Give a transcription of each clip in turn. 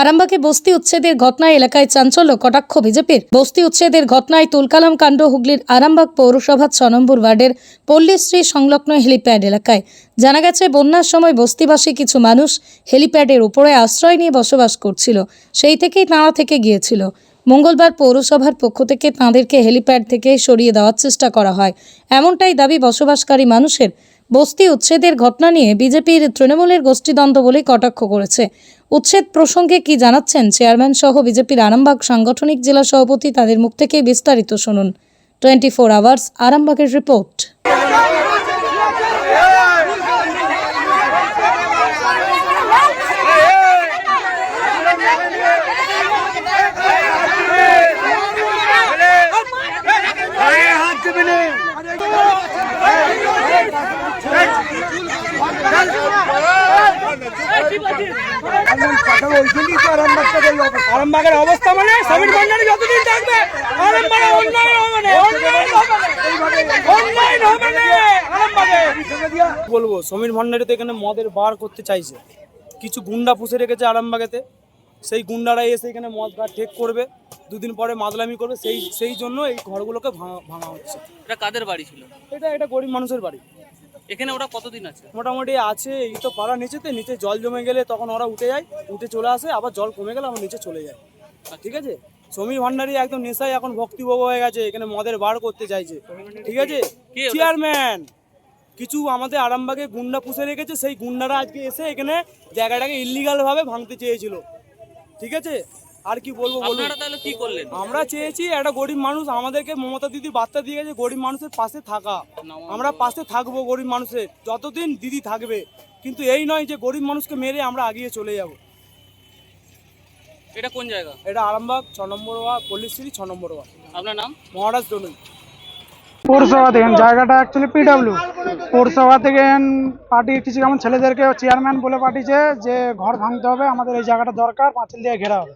আরামবাগে বস্তি উচ্ছেদের ঘটনায় এলাকায় চাঞ্চল্য, কটাক্ষ বিজেপির। বস্তি উচ্ছেদের ঘটনায় তুলকালাম কাণ্ড হুগলির আরামবাগ পৌরসভার ছ নম্বর ওয়ার্ডের পল্লীশ্রী সংলগ্ন হেলিপ্যাড এলাকায়। জানা গেছে, বন্যার সময় বস্তিবাসী কিছু মানুষ হেলিপ্যাডের উপরে আশ্রয় নিয়ে বসবাস করছিল। সেই থেকেই তাঁরা থেকে গিয়েছিল। মঙ্গলবার পৌরসভার পক্ষ থেকে তাঁদেরকে হেলিপ্যাড থেকে সরিয়ে দেওয়ার চেষ্টা করা হয়। এমনটাই দাবি বসবাসকারী মানুষের। বস্তি উচ্ছেদের ঘটনা নিয়ে বিজেপির তৃণমূলের গোষ্ঠীদ্বন্দ্ব বলে কটাক্ষ করেছে। উচ্ছেদ প্রসঙ্গে কি জানাচ্ছেন চেয়ারম্যান সহ বিজেপির আরামবাগ সাংগঠনিক জেলা সভাপতি তাদের মুখ থেকে বিস্তারিত শুনুন। টোয়েন্টি ফোর আওয়ার্স, আরামবাগের রিপোর্ট। আরামবাগের অবস্থা মানে সমীর ভান্ডারী যতদিন থাকবে আরামবাগে অন্যায় হবে না। অন্যায় হবে না। অন্যায় হবে না। আরামবাগে। বলব সমীর ভান্ডারী তো এখানে মদের বার করতে চাইছে। কিছু গুন্ডা পুষে রেখেছে আরামবাগেতে। সেই গুন্ডারা এসে এখানে মদ ঘাট ঠেক করবে। দুদিন পরে মাদলামি করবে। সেই সেই জন্য এই ঘরগুলোকে ভাঙা ভাঙা হচ্ছে। এটা কাদের বাড়ি ছিল? এটা এটা গরিব মানুষের বাড়ি। এখানে ওরা কতদিন আছে? মোটামুটি আছে এই তো পাড়া নিচেতে নিচে জল জমে গেলে তখন ওরা উঠে যায় উঠে চলে আসে আবার জল কমে গেলে আবার নিচে চলে যায় ঠিক আছে? সমীর ভান্ডারী একদম নেশায় এখন ভক্তিবাবু হয়ে গেছে এখানে মদের বার করতে চাইছে। ঠিক আছে? চেয়ারম্যান কিছু আমাদের আরামবাগে গুন্ডা পুষে রেখেছে সেই গুন্ডারা আজকে এসে এখানে জায়গাটাকে ইলিগাল ভাবে ভাঙতে চেয়েছিল। ঠিক আছে? আর কি বলব বলুন? আপনারা তাহলে কি করলেন? আমরা চেয়েছি একটা গরিব মানুষ আমাদেরকে মমতা দিদি বার্তা দিয়ে গেছে গরিব মানুষের পাশে থাকা। আমরা পাশে থাকব গরিব মানুষের যতদিন দিদি থাকবে। কিন্তু এই নয় যে গরিব মানুষকে মেরে আমরা আগিয়ে চলে যাব। এটা কোন জায়গা? এটা আরামবাগ ছ নম্বর ওয়া পল্লীশ্রী ছ নম্বর ওয়া আপনার নাম? মহারাজ দনুই পৌরসভা থেকে, জায়গাটা অ্যাকচুয়ালি পিডাব্লিউ পৌরসভা থেকে পার্টি কিছু যেমন ছেলেদেরকে চেয়ারম্যান বলে পাঠিয়েছে যে ঘর ভাঙতে হবে, আমাদের এই জায়গাটা দরকার, পাঁচিল দিয়ে ঘেরা হবে।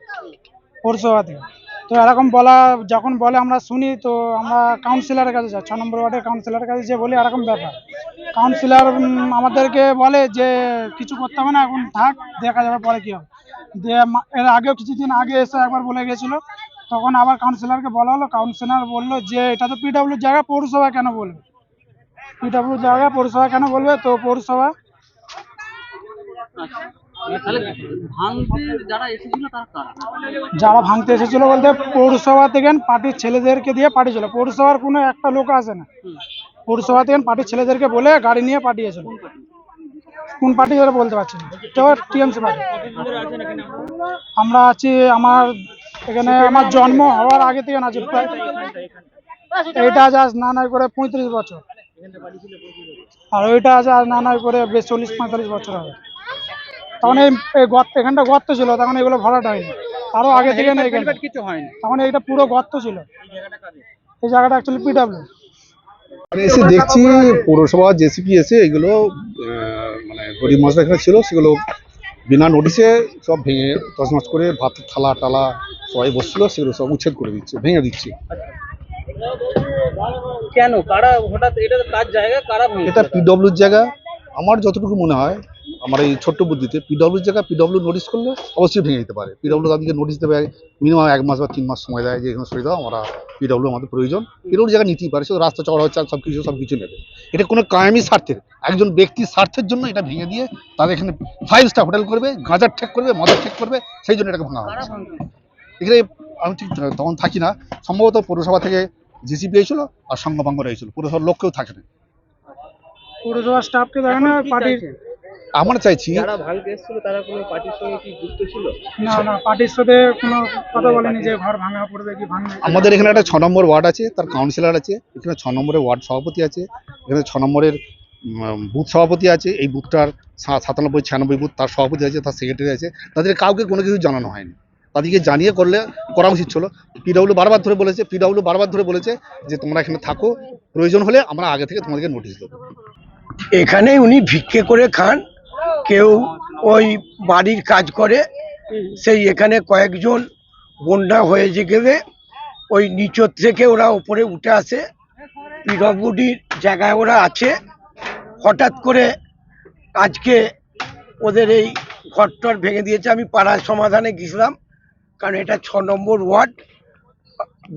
পৌরসভা থেকে। তো এরকম বলা, যখন বলে আমরা শুনি, তো আমরা কাউন্সিলরের কাছে যাই, ছ নম্বর ওয়ার্ডের কাউন্সিলরের কাছে যে বলি এরকম ব্যাপার। কাউন্সিলর আমাদেরকে বলে যে, কিছু করতে হবে না, এখন থাক, দেখা যাবে পরে কী হবে। দিয়ে এর আগেও কিছুদিন আগে এসে একবার বলে গেছিল তখন আবার কাউন্সিলরকে বলা হলো কাউন্সিলর বলল যে এটা তো পিডাব্লিউ জায়গা পৌরসভা কেন বলবে? পিডাব্লিউ জায়গা পৌরসভা কেন বলবে? তো পৌরসভা ভাঙতে যারা ভাঙতে এসেছিল বলতে পৌরসভা থেকে পার্টির ছেলেদেরকে দিয়ে পাঠিয়েছিল। পৌরসভার কোনো একটা লোক আসে না। পৌরসভা থেকে পার্টির ছেলেদেরকে বলে গাড়ি নিয়ে পাঠিয়েছিল। কোন পার্টি? ওরা বলতে পারছি না। তো টিএমসি পার্টি। আমরা আছি আমার এখানে আমার জন্ম হওয়ার আগে থেকে আছি প্রায় এটা আজ না নাই করে পঁয়ত্রিশ বছর। আর ওইটা আজ আজ না করে বেশ চল্লিশ পঁয়তাল্লিশ বছর হবে। তখন এই এই গর্ত এখানটা গর্ত ছিল তখন এগুলো ভরাট হয়নি। আরও আগে থেকে না এখানে কিছু হয়নি। তখন এইটা পুরো গর্ত ছিল। এই জায়গাটা অ্যাকচুয়ালি পিডাব্লিউ এসে দেখছি পৌরসভা জেসিপি এসে এগুলো মানে গরিব এখানে ছিল সেগুলো বিনা নোটিশে সব ভেঙে তছনছ করে ভাত থালা টালা সবাই বসছিল সেগুলো সব উচ্ছেদ করে দিচ্ছে ভেঙে দিচ্ছে। কেন? কারা হঠাৎ এটা কার জায়গা? কারা এটা পিডব্লিউর জায়গা। আমার যতটুকু মনে হয় আমার এই ছোট্ট বুদ্ধিতে পিডব্লিউর জায়গা পিডব্লিউ নোটিশ করলে অবশ্যই ভেঙে দিতে পারে। পিডব্লিউ তাদেরকে নোটিশ দেবে মিনিমাম এক মাস বা তিন মাস সময় দেয় যে এখানে সরে দাও আমরা পিডব্লিউ আমাদের প্রয়োজন। পিডব্লিউ জায়গা নিতেই পারে শুধু রাস্তা চড়া হচ্ছে সব কিছু সব কিছু নেবে। এটা কোনো কায়েমি স্বার্থের একজন ব্যক্তির স্বার্থের জন্য এটা ভেঙে দিয়ে তাদের এখানে ফাইভ স্টার হোটেল করবে গাঁজার ঠেক করবে মদের ঠেক করবে সেই জন্য এটাকে ভাঙা হচ্ছে। এখানে আমি ঠিক তখন থাকি না। সম্ভবত পৌরসভা থেকে জিসিপি হয়েছিল আর সঙ্গভঙ্গ হয়েছিল পৌরসভার লোক কেউ থাকে না। পৌরসভা স্টাফকে দেখে না পার্টির আমরা চাইছি যারা ভাঙতে এসেছিল তারা কোনো পার্টির সঙ্গে কি যুক্ত ছিল? না না পার্টির সাথে কোনো কথা বলেনি যে ঘর ভাঙা পড়বে কি ভাঙবে। আমাদের এখানে একটা ছ নম্বর ওয়ার্ড আছে তার কাউন্সিলর আছে। এখানে ছ নম্বরের ওয়ার্ড সভাপতি আছে। এখানে ছ নম্বরের বুথ সভাপতি আছে। এই বুথটার সাতানব্বই ছিয়ানব্বই বুথ তার সভাপতি আছে তার সেক্রেটারি আছে। তাদের কাউকে কোনো কিছু জানানো হয়নি। তাদেরকে জানিয়ে করলে করা উচিত ছিল। পিডব্লিউ বারবার ধরে বলেছে পিডব্লিউ বারবার ধরে বলেছে যে তোমরা এখানে থাকো, প্রয়োজন হলে আমরা আগে থেকে তোমাদেরকে নোটিশ দেবো। এখানে উনি ভিক্ষে করে খান। কেউ ওই বাড়ির কাজ করে, সেই এখানে কয়েকজন বন্যা হয়ে গেলে ওই নিচর থেকে ওরা উপরে উঠে আসে। পিডব্লিউডির জায়গায় ওরা আছে। হঠাৎ করে আজকে ওদের এই ঘরটর ভেঙে দিয়েছে, আমি পাড়ার সমাধানে গেছিলাম। কারণ এটা ছ নম্বর ওয়ার্ড।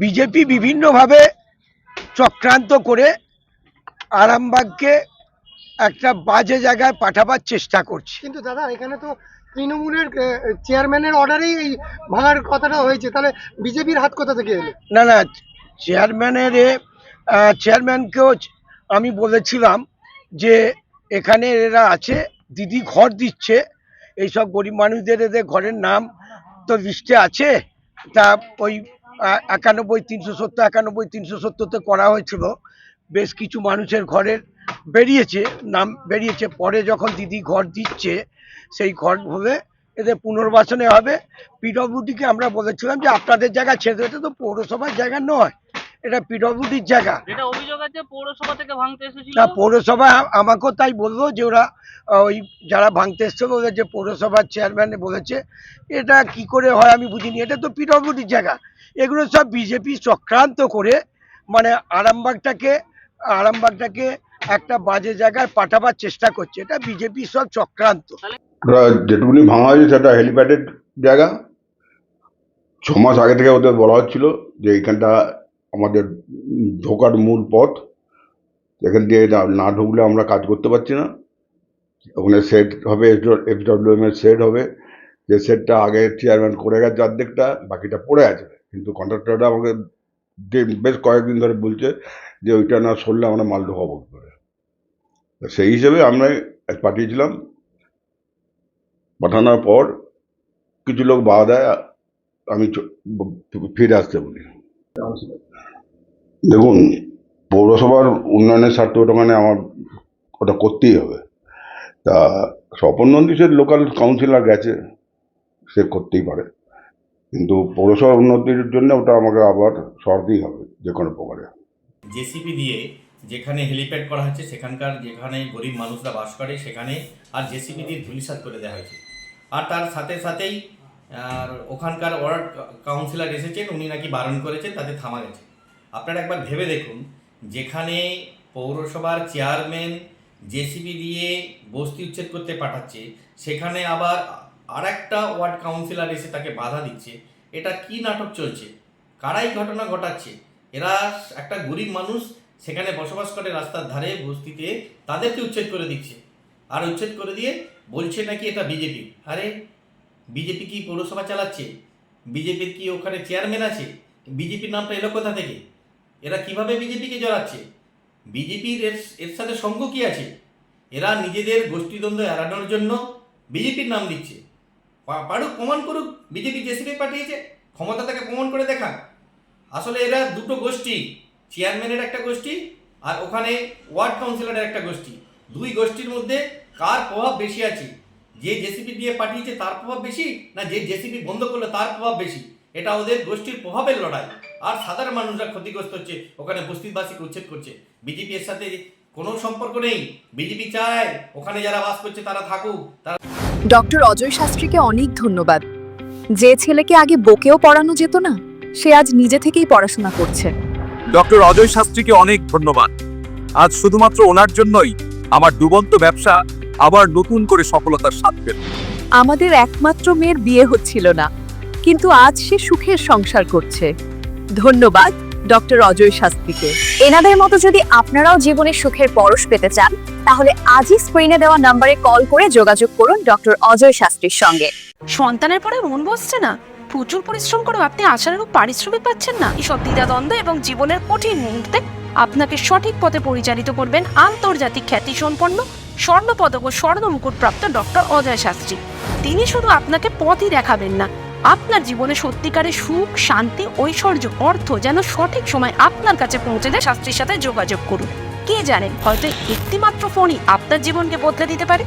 বিজেপি বিভিন্নভাবে চক্রান্ত করে আরামবাগকে একটা বাজে জায়গায় পাঠাবার চেষ্টা করছে। কিন্তু দাদা এখানে তো তৃণমূলের চেয়ারম্যানের অর্ডারেই এই ভাঙার কথাটা হয়েছে। তাহলে বিজেপির হাত কোথা থেকে এলো? না না চেয়ারম্যানের চেয়ারম্যানকেও আমি বলেছিলাম যে এখানে এরা আছে দিদি ঘর দিচ্ছে এইসব গরিব মানুষদের এদের ঘরের নাম তো লিস্টে আছে? তা ওই একানব্বই, তিনশো সত্তর, একানব্বই, তিনশো সত্তরতে করা হয়েছিল। বেশ কিছু মানুষের ঘরের বেরিয়েছে, নাম বেরিয়েছে। পরে যখন দিদি ঘর দিচ্ছে, সেই ঘর হলে এদের পুনর্বাসনে হবে। পিডব্লিউডিকে আমরা বলেছিলাম যে, আপনাদের জায়গা ছেড়ে এটা তো পৌরসভার জায়গা নয়। এটা পিডব্লিউডির জায়গা। যেটা অভিযোগ আছে পৌরসভা থেকে ভাঙতে এসেছিল। না পৌরসভা আমাকেও তাই বলল যে ওরা ওই যারা ভাঙতে এসছিল ওদের যে পৌরসভার চেয়ারম্যান বলেছে এটা কি করে হয় আমি বুঝিনি। এটা তো পিডব্লিউডির জায়গা। এগুলো সব বিজেপি চক্রান্ত করে মানে আরামবাগটাকে আরামবাগটাকে একটা বাজে জায়গায় পাঠাবার চেষ্টা করছে। এটা বিজেপি সব চক্রান্ত। যেটুকুনি ভাঙা হয়েছে সেটা হেলিপ্যাডের জায়গা। ছ মাস আগে থেকে ওদের বলা হচ্ছিল যে এইখানটা আমাদের ঢোকার মূল পথ। এখান দিয়ে না- ঢুকলে আমরা কাজ করতে পারছি না। ওখানে সেট হবে এফডব্লিউএম এর সেট হবে। যে সেটটা আগে চেয়ারম্যান করে গেছে অর্ধেকটা বাকিটা পড়ে আছে। কিন্তু কন্ট্রাক্টররা আমাকে বেশ কয়েকদিন ধরে বলছে যে ওইটা না সরলে আমরা মাল ঢোকাবো করে। সেই হিসেবে আমরা পাঠিয়েছিলাম। পাঠানোর পর কিছু লোক বাধা দেয় আমি ফিরে আসতে বলি। দেখুন, পৌরসভার উন্নয়নের স্বার্থে ওটা মানে আমার ওটা করতেই হবে। তা স্বপন নন্দীশের লোকাল কাউন্সিলর গেছে, সে করতেই পারে। কিন্তু পৌরসভার উন্নতির জন্য ওটা আমাকে আবার সরতেই হবে যে কোনো প্রকারে। জেসিপি দিয়ে যেখানে হেলিপ্যাড করা হচ্ছে, সেখানকার যেখানে গরিব মানুষরা বাস করে, সেখানে আর জেসিপি দিয়ে ধুলিসাৎ করে দেওয়া হয়েছে। আর তার সাথে সাথেই আর ওখানকার ওয়ার্ড কাউন্সিলর এসেছেন, উনি নাকি বারণ করেছেন, তাতে থামা গেছে। আপনারা একবার ভেবে দেখুন, যেখানে পৌরসভার চেয়ারম্যান জেসিবি দিয়ে বস্তি উচ্ছেদ করতে পাঠাচ্ছে, সেখানে আবার আর একটা ওয়ার্ড কাউন্সিলর এসে তাকে বাধা দিচ্ছে। এটা কি নাটক চলছে? কারাই ঘটনা ঘটাচ্ছে? এরা একটা গরিব মানুষ, সেখানে বসবাস করে রাস্তার ধারে বস্তিতে তাদেরকে উচ্ছেদ করে দিচ্ছে। আর উচ্ছেদ করে দিয়ে বলছে নাকি এটা বিজেপি। আরে বিজেপি কি পৌরসভা চালাচ্ছে? বিজেপির কি ওখানে চেয়ারম্যান আছে? বিজেপির নামটা এলো কোথা থেকে? এরা কীভাবে বিজেপিকে জড়াচ্ছে? বিজেপির এর এর সাথে সঙ্গ কি আছে? এরা নিজেদের গোষ্ঠীদ্বন্দ্ব এড়ানোর জন্য বিজেপির নাম দিচ্ছে পা- পারুক, প্রমাণ করুক, বিজেপি জেসিপি পাঠিয়েছে? ক্ষমতা তাকে প্রমাণ করে দেখা আসলে এরা দুটো গোষ্ঠী, চেয়ারম্যানের একটা গোষ্ঠী আর ওখানে ওয়ার্ড কাউন্সিলরের একটা গোষ্ঠী। দুই গোষ্ঠীর মধ্যে কার প্রভাব বেশি আছে? যে জেসিপি দিয়ে পাঠিয়েছে তার প্রভাব বেশি না যে জেসিপি বন্ধ করল তার প্রভাব বেশি? এটা ওদের গোষ্ঠীর প্রভাবের লড়াই। আর সাধারণ মানুষরা ক্ষতিগ্রস্ত হচ্ছে ওখানে বস্তিবাসীকে উচ্ছেদ করছে। বিজেপি এর সাথে কোনো সম্পর্ক নেই। বিজেপি চায় ওখানে যারা বাস করছে তারা থাকুক তারা ডক্টর অজয় শাস্ত্রীকে অনেক ধন্যবাদ। যে ছেলেকে আগে বকেও পড়ানো যেত না সে আজ নিজে থেকেই পড়াশোনা করছে। ডক্টর অজয় শাস্ত্রীকে অনেক ধন্যবাদ। আজ শুধুমাত্র ওনার জন্যই আমার ডুবন্ত ব্যবসা আবার নতুন করে সফলতার স্বাদ পেল। আমাদের একমাত্র মেয়ের বিয়ে হচ্ছিল না কিন্তু আজ সে সুখের সংসার করছে। ধন্যবাদ ডক্টর অজয় শাস্ত্রীকে। এনাদের মতো যদি আপনারাও জীবনে সুখের পরশ পেতে চান তাহলে আজই স্ক্রিনে দেওয়া নম্বরে কল করে যোগাযোগ করুন ডক্টর অজয় শাস্ত্রীর সঙ্গে। সন্তানের পরে মন বসছে না। প্রচুর পরিশ্রম করেও আপনি আশার আশানুরূপ পারিশ্রমিক পাচ্ছেন না। এসব দ্বিধাদ্বন্দ্ব এবং জীবনের কঠিন মুহূর্তে আপনাকে সঠিক পথে পরিচালিত করবেন আন্তর্জাতিক খ্যাতি সম্পন্ন স্বর্ণপদক ও স্বর্ণ মুকুটপ্রাপ্ত ডক্টর অজয় শাস্ত্রী। তিনি শুধু আপনাকে পথই দেখাবেন না, আপনার জীবনে সত্যিকারের সুখ, শান্তি, ঐশ্বর্য, অর্থ যেন সঠিক সময় আপনার কাছে পৌঁছে দেয় শাস্ত্রীর সাথে যোগাযোগ করুন। কে জানেন হয়তো একটিমাত্র ফোনই আপনার জীবনকে বদলে দিতে পারে।